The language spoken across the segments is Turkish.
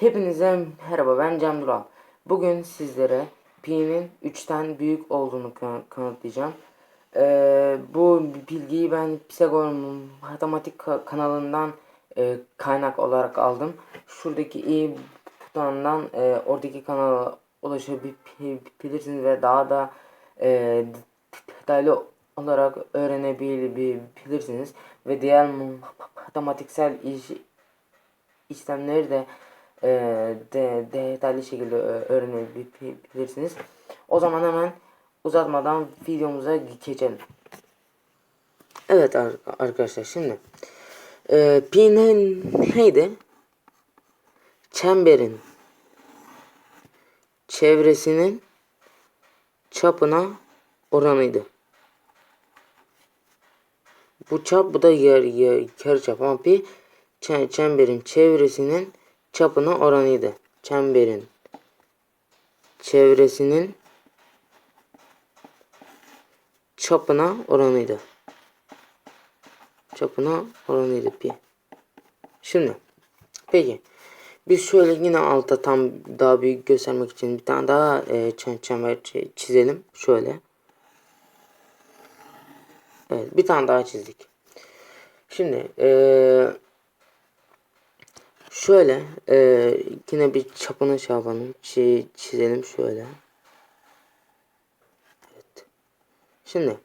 Hepinize merhaba ben Cem Dural. Bugün sizlere pi'nin 3'ten büyük olduğunu kan- kanıtlayacağım. Ee, bu bilgiyi ben Pisagor'un matematik ka- kanalından e, kaynak olarak aldım. Şuradaki i butonundan e, oradaki kanala ulaşabilirsiniz ve daha da e, detaylı olarak öğrenebilirsiniz ve diğer matematiksel iş, işlemleri de e, de, detaylı şekilde ö- öğrenebilirsiniz. O zaman hemen uzatmadan videomuza geçelim. Evet ar- arkadaşlar şimdi e, pi ne, neydi? Çemberin çevresinin çapına oranıydı. Bu çap bu da yer, yer yarı çap ama pi çe- çemberin çevresinin çapına oranıydı. Çemberin çevresinin çapına oranıydı. Çapına oranıydı pi. Şimdi peki biz şöyle yine alta tam daha büyük göstermek için bir tane daha e, çem- çember çi- çizelim. Şöyle. Evet bir tane daha çizdik. Şimdi eee Şöyle eee, yine bir çapını şey çizelim şöyle. Evet. Şimdi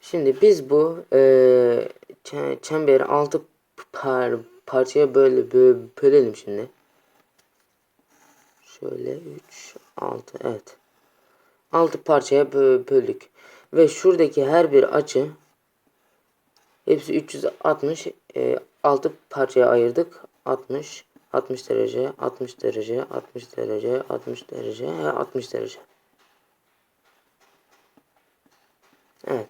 şimdi biz bu çe- çemberi altı par parçaya böyle bölelim şimdi. Şöyle 3 6 evet. 6 parçaya bö- böldük. Ve şuradaki her bir açı hepsi 360 e, 6 parçaya ayırdık. 60 60 derece, 60 derece, 60 derece, 60 derece, 60 derece. Evet.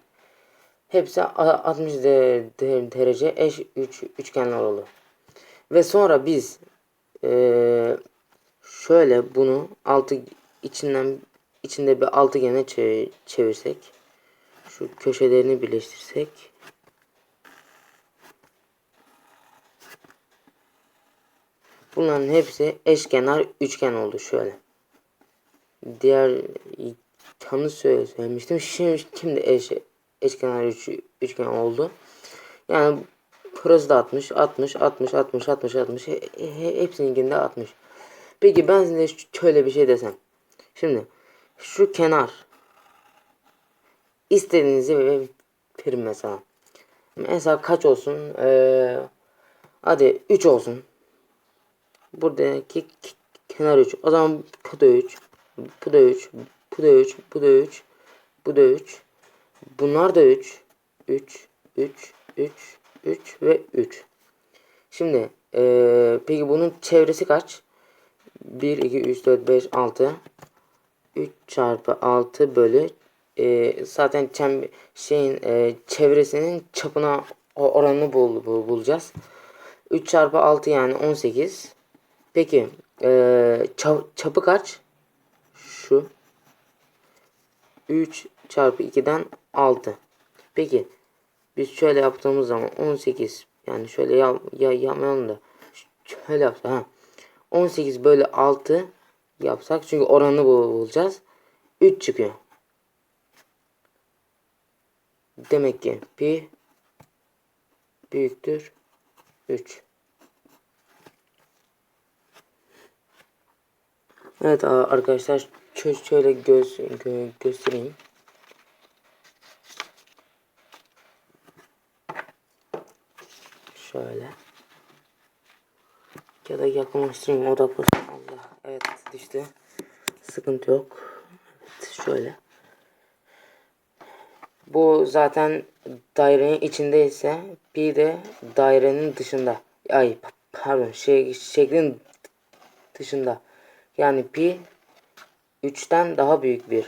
Hepsi a- 60 de- de- derece eş üç üçgenler oldu. Ve sonra biz eee, şöyle bunu altı içinden içinde bir altıgene çe- çevirsek şu köşelerini birleştirsek bunların hepsi eşkenar üçgen oldu şöyle. Diğer söyle- söylemiştim. Şimdi, şimdi eş, eşkenar üç, üçgen oldu. Yani burası da 60, 60, 60, 60, 60, 60. He, he, hepsininkinde 60. Peki ben size şöyle bir şey desem. Şimdi şu kenar istediğinizi verin mesela. Mesela kaç olsun? Ee, hadi 3 olsun. Buradaki kenar 3. O zaman bu da 3. Bu da 3. Bu da 3. Bu da 3. Bu da 3. Bunlar da 3. 3. 3. 3. 3 ve 3. Şimdi ee, peki bunun çevresi kaç? 1, 2, 3, 4, 5, 6. 3 çarpı 6 bölü e, zaten çem şeyin e, çevresinin çapına oranını bul, bul- bulacağız. 3 çarpı 6 yani 18. Peki e, ça- çapı kaç? Şu. 3 çarpı 2'den 6. Peki biz şöyle yaptığımız zaman 18 yani şöyle ya, ya yapmayalım da şöyle yapsak ha. 18 bölü 6 yapsak çünkü oranını bul- bulacağız. 3 çıkıyor. Demek ki pi büyüktür 3. Evet arkadaşlar şö- şöyle göz gö- göstereyim. Şöyle. Ya da yakınlaştırayım odaklasın. Allah. Evet düştü. Sıkıntı yok. Evet şöyle. Bu zaten dairenin içindeyse pi de dairenin dışında. Ay pardon şey şeklin dışında. Yani pi 3'ten daha büyük bir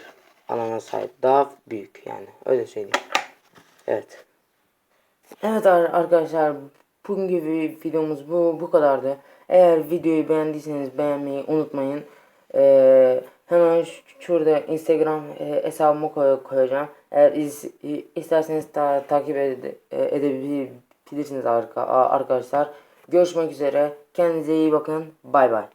alana sahip. Daha büyük yani. Öyle söyleyeyim. Evet. Evet ar- arkadaşlar bugünkü vi- videomuz bu bu kadardı. Eğer videoyu beğendiyseniz beğenmeyi unutmayın. Ee, hemen şurada Instagram e, hesabımı koy- koyacağım. Eğer iz, isterseniz ta- takip e, edebilirsiniz arka- arkadaşlar. Görüşmek üzere. Kendinize iyi bakın. Bay bay.